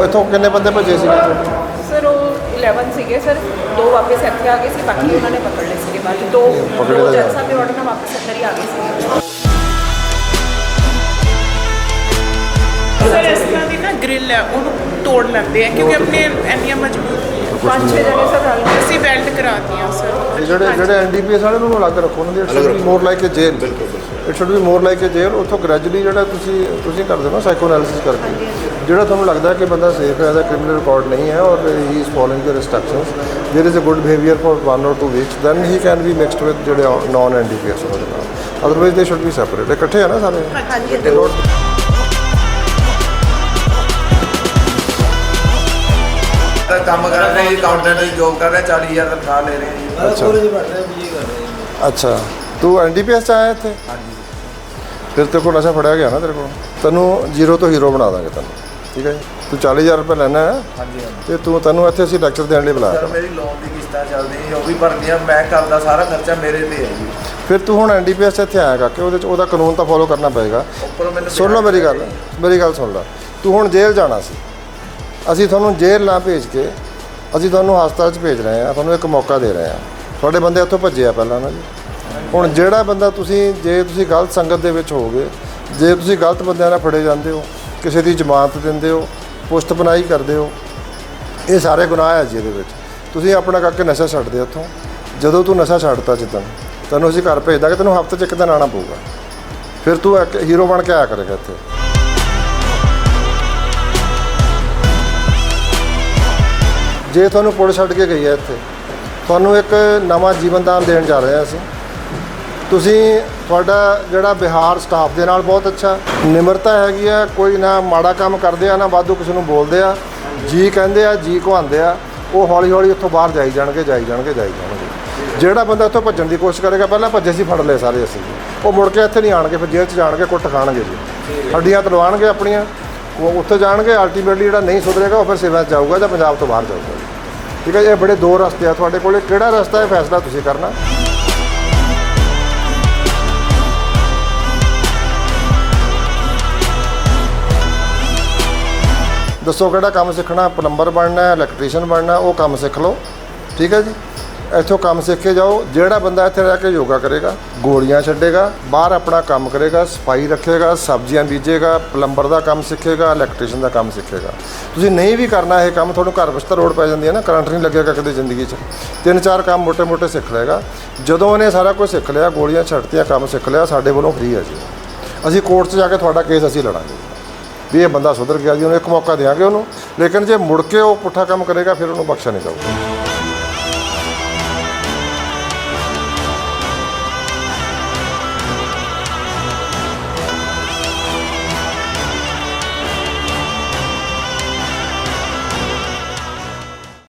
ਉਹ ਇੱਥੋਂ ਕਿੰਨੇ ਬੰਦੇ ਭੱਜੇ ਸੀਗੇ ਸਰ ਉਹ 11 ਸੀਗੇ ਸਰ। ਦੋ ਵਾਪਸ ਇੱਥੇ ਆ ਗਏ ਸੀ ਬਾਕੀ ਉਹਨਾਂ ਨੇ ਪਕੜ ਲਏ ਸੀਗੇ। ਬਾਕੀ ਦੋ ਪਕੜੇ ਦੋ ਤਾਂ ਆਰਡਰ ਨਾਲ ਵਾਪਸ ਅੰਦਰ ਹੀ ਆ ਗਏ ਸੀ ਸਰ ਇਸ ਤਰ੍ਹਾਂ ਦੀ ਨਾ ਗ੍ਰਿਲ ਹੈ ਉਹਨੂੰ ਤੋੜ ਲੈਂਦੇ ਆ ਕਿਉਂਕਿ ਆਪਣੇ ਇੰਨੀਆਂ ਮਜ਼ਬੂਤ ਪੰਜ ਛੇ ਜਣੇ ਸਰ ਰਲ ਅਸੀਂ ਵੈਲਡ ਕਰਾਤੀਆਂ ਸਰ। ਜਿਹੜੇ ਜਿਹੜੇ ਐਨਡੀਪੀਐਸ ਵਾਲੇ ਨੂੰ ਅਲੱਗ ਰੱਖੋ ਉਹਨਾਂ ਦੀ it should be more like a jail it should be more like a jail ਉੱਥੋਂ ਗ੍ਰੈਜੂਅਲੀ ਜਿਹੜਾ ਤੁਸੀਂ ਤੁਸੀਂ ਕਰਦੇ ਹੋ ਨਾ ਸਾਈਕੋ ਐਨਾਲਿਸਿਸ ਕਰਕੇ ਜਿਹੜਾ ਤੁਹਾਨੂੰ ਲੱਗਦਾ ਕਿ ਬੰਦਾ ਸੇਫ ਹੈ ਉਹਦਾ ਕ੍ਰਿਮੀਨਲ ਰਿਕਾਰਡ ਨਹੀਂ ਹੈ ਔਰ he is following the instructions there is a good behaviour for 1 or 2 weeks then he can be mixed with ਜਿਹੜੇ ਨਾਨ ਐਨਡੀਪੀਐਸ ਉਹਦੇ ਨਾਲ otherwise they should be separate ਇਕੱਠੇ ਆ ਨਾ ਸਾਰੇ? ਅੱਛਾ ਕੋਲੇ ਪੜ ਰਹੇ ਬੀਏ ਕਰ ਰਹੇ ਤੂੰ ਐਨਡੀਪੀਐਸ ਆਇਆ ਇੱਥੇ? ਹਾਂਜੀ। ਫਿਰ ਤੇਰੇ ਕੋਲ ਨਸ਼ਾ ਫੜਿਆ ਗਿਆ ਨਾ ਤੇਰੇ ਕੋਲ? ਤੈਨੂੰ ਜ਼ੀਰੋ ਤੋਂ ਹੀਰੋ ਬਣਾ ਦਾਂਗੇ ਤੈਨੂੰ। ਠੀਕ ਹੈ ਜੀ? ਤੂੰ 40000 ਰੁਪਏ ਲੈਣਾ ਹੈ ਹਾਂਜੀ ਹਾਂਜੀ। ਤੇ ਤੂੰ ਤੈਨੂੰ ਇੱਥੇ ਅਸੀਂ ਲੈਕਚਰ ਦੇਣ ਲਈ ਬੁਲਾਇਆ। ਸਰ ਮੇਰੀ ਲੋਨ ਦੀ ਕਿਸ਼ਤਾਂ ਚੱਲਦੀ ਉਹ ਵੀ ਭਰਨੀਆਂ ਮੈਂ ਕਰਦਾ ਸਾਰਾ ਖਰਚਾ ਮੇਰੇ ਤੇ ਹੈ ਜੀ। ਫਿਰ ਤੂੰ ਹੁਣ ਐਨਡੀਪੀਐਸ ਇੱਥੇ ਆਇਆ ਕਰਕੇ ਉਹਦੇ ਚ ਉਹਦਾ ਕਾਨੂੰਨ ਤਾਂ ਫੋਲੋ ਕਰਨਾ ਪਏਗਾ। ਉੱਪਰੋਂ ਮੈਨੂੰ ਸੁਣ ਲਓ ਮੇਰੀ ਗੱਲ ਮੇਰੀ ਗੱਲ ਸੁਣ ਲੈ। ਤੂੰ ਹੁਣ ਜੇਲ੍ਹ ਜਾਣਾ ਸੀ। ਅਸੀਂ ਤੁਹਾਨੂੰ ਜੇਲ੍ਹ ਨਾ ਭੇਜ ਕੇ ਅਸੀਂ ਤੁਹਾਨੂੰ ਹਸਪਤਾਲ 'ਚ ਭੇਜ ਰਹੇ ਹਾਂ ਤੁਹਾਨੂੰ ਇੱਕ ਮੌਕਾ ਦੇ ਰਹੇ ਹਾਂ। ਤੁਹਾਡੇ ਬੰਦੇ ਇੱਥੋਂ ਭੱਜੇ ਆ ਪਹਿਲਾਂ ਨਾ ਜੀ। ਹੁਣ ਜਿਹੜਾ ਬੰਦਾ ਤੁਸੀਂ ਜੇ ਤੁਸੀਂ ਗਲਤ ਸੰਗਤ ਦੇ ਵਿੱਚ ਹੋਵੋਗੇ ਜੇ ਤੁਸੀਂ ਗਲਤ ਬੰਦਿਆਂ ਨਾਲ ਫੜੇ ਜਾਂਦੇ ਹੋ ਕਿਸੇ ਦੀ ਜ਼ਮਾਨਤ ਦਿੰਦੇ ਹੋ, ਪੁਸ਼ਤ ਬਣਾਈ ਕਰਦੇ ਹੋ, ਇਹ ਸਾਰੇ ਗੁਨਾਹ ਹੈ ਜੀ ਇਹਦੇ ਵਿੱਚ। ਤੁਸੀਂ ਆਪਣਾ ਕਰਕੇ ਨਸ਼ਾ ਛੱਡ ਦੇ ਉੱਥੋਂ ਜਦੋਂ ਤੂੰ ਨਸ਼ਾ ਛੱਡਤਾ ਜਿੱਦਣ, ਤੈਨੂੰ ਅਸੀਂ ਘਰ ਭੇਜ ਦਾਂਗੇ ਤੈਨੂੰ ਹਫ਼ਤੇ 'ਚ ਇੱਕ ਦਿਨ ਆਉਣਾ ਪਊਗਾ। ਫਿਰ ਤੂੰ ਇੱਕ ਹੀਰੋ ਬਣ ਕੇ ਆਇਆ ਕਰੇਗਾ ਇੱਥੇ। ਜੇ ਤੁਹਾਨੂੰ ਪੁਲਿਸ ਛੱਡ ਕੇ ਗਈ ਹੈ ਇੱਥੇ, ਤੁਹਾਨੂੰ ਇੱਕ ਨਵਾਂ ਜੀਵਨ ਦਾਨ ਦੇਣ ਜਾ ਰਹੇ ਹਾਂ ਅਸੀਂ। ਤੁਸੀਂ ਤੁਹਾਡਾ ਜਿਹੜਾ ਬਿਹਾਰ ਸਟਾਫ ਦੇ ਨਾਲ ਬਹੁਤ ਅੱਛਾ ਨਿਮਰਤਾ ਹੈਗੀ ਆ ਕੋਈ ਨਾ ਮਾੜਾ ਕੰਮ ਕਰਦੇ ਆ ਨਾ ਵਾਧੂ ਕਿਸੇ ਨੂੰ ਬੋਲਦੇ ਆ ਜੀ ਕਹਿੰਦੇ ਆ ਜੀ ਕਹਾਉਂਦੇ ਆ ਉਹ ਹੌਲੀ ਹੌਲੀ ਉੱਥੋਂ ਬਾਹਰ ਜਾਈ ਜਾਣਗੇ ਜਾਈ ਜਾਣਗੇ ਜਾਈ ਜਾਣਗੇ। ਜਿਹੜਾ ਬੰਦਾ ਉੱਥੋਂ ਭੱਜਣ ਦੀ ਕੋਸ਼ਿਸ਼ ਕਰੇਗਾ ਪਹਿਲਾਂ ਭੱਜੇ ਸੀ ਫੜ ਲਏ ਸਾਰੇ ਅਸੀਂ। ਉਹ ਮੁੜ ਕੇ ਇੱਥੇ ਨਹੀਂ ਆਣਗੇ ਫਿਰ ਜੇਲ੍ਹ 'ਚ ਜਾਣਗੇ ਕੁੱਟ ਖਾਣਗੇ ਜੀ। ਹੱਡੀਆਂ ਤਲਵਾਣਗੇ ਆਪਣੀਆਂ ਉਹ ਉੱਥੇ ਜਾਣਗੇ ਅਲਟੀਮੇਟਲੀ ਜਿਹੜਾ ਨਹੀਂ ਸੁਧਰੇਗਾ ਉਹ ਫਿਰ ਸੇਵਾ 'ਚ ਜਾਊਗਾ ਜਾਂ ਪੰਜਾਬ ਤੋਂ ਬਾਹਰ ਜਾਊਗਾ ਜੀ। ਠੀਕ ਹੈ ਜੀ, ਇਹ ਬੜੇ ਦੋ ਰਸਤੇ ਆ ਤੁਹਾਡੇ ਕੋਲੇ। ਕਿਹੜਾ ਰਸਤਾ ਹੈ? ਫੈਸਲਾ ਤੁਸੀਂ ਕਰਨਾ। ਦੱਸੋ ਕਿਹੜਾ ਕੰਮ ਸਿੱਖਣਾ ਪਲੰਬਰ ਬਣਨਾ ਹੈ ਇਲੈਕਟ੍ਰੀਸ਼ੀਅਨ ਬਣਨਾ, ਉਹ ਕੰਮ ਸਿੱਖ ਲਓ। ਠੀਕ ਹੈ ਜੀ? ਇੱਥੋਂ ਕੰਮ ਸਿੱਖ ਕੇ ਜਾਓ। ਜਿਹੜਾ ਬੰਦਾ ਇੱਥੇ ਰਹਿ ਕੇ ਯੋਗਾ ਕਰੇਗਾ, ਗੋਲੀਆਂ ਛੱਡੇਗਾ, ਬਾਹਰ ਆਪਣਾ ਕੰਮ ਕਰੇਗਾ, ਸਫ਼ਾਈ ਰੱਖੇਗਾ, ਸਬਜ਼ੀਆਂ ਬੀਜੇਗਾ, ਪਲੰਬਰ ਦਾ ਕੰਮ ਸਿੱਖੇਗਾ ਇਲੈਕਟ੍ਰੀਸ਼ੀਅਨ ਦਾ ਕੰਮ ਸਿੱਖੇਗਾ। ਤੁਸੀਂ ਨਹੀਂ ਵੀ ਕਰਨਾ ਇਹ ਕੰਮ, ਤੁਹਾਨੂੰ ਘਰ ਵਿੱਚ ਤਾਂ ਰੋਡ ਪੈ ਜਾਂਦੀ ਹੈ ਨਾ ਕਰੰਟ ਨਹੀਂ ਲੱਗੇਗਾ ਕਦੇ ਜ਼ਿੰਦਗੀ 'ਚ। ਤਿੰਨ ਚਾਰ ਕੰਮ ਮੋٹے-ਮੋٹے ਸਿੱਖ ਲਏਗਾ। ਜਦੋਂ ਉਹਨੇ ਸਾਰਾ ਕੁਝ ਸਿੱਖ ਲਿਆ, ਗੋਲੀਆਂ ਛੱਡਤੀਆਂ, ਕੰਮ ਸਿੱਖ ਲਿਆ, ਸਾਡੇ ਵੱਲੋਂ ਫ੍ਰੀ ਹੈ ਜੀ। ਅਸੀਂ ਕੋਰਟ 'ਚ ਜਾ ਕੇ ਤੁਹਾਡਾ ਕੇਸ ਅਸੀਂ ਲੜਾਂਗੇ। ਵੀ ਇਹ ਬੰਦਾ ਸੁਧਰ ਗਿਆ ਜੀ, ਉਹਨੂੰ ਇੱਕ ਮੌਕਾ ਦੇਵਾਂਗੇ ਉਹਨੂੰ। ਲੇਕਿਨ ਜੇ ਮੁੜ ਕੇ ਉਹ ਪੁੱਠਾ ਕੰਮ ਕਰੇਗਾ, ਫਿਰ ਉਹਨੂੰ ਬਖਸ਼ਿਆ ਨਹੀਂ ਜਾਊਗਾ।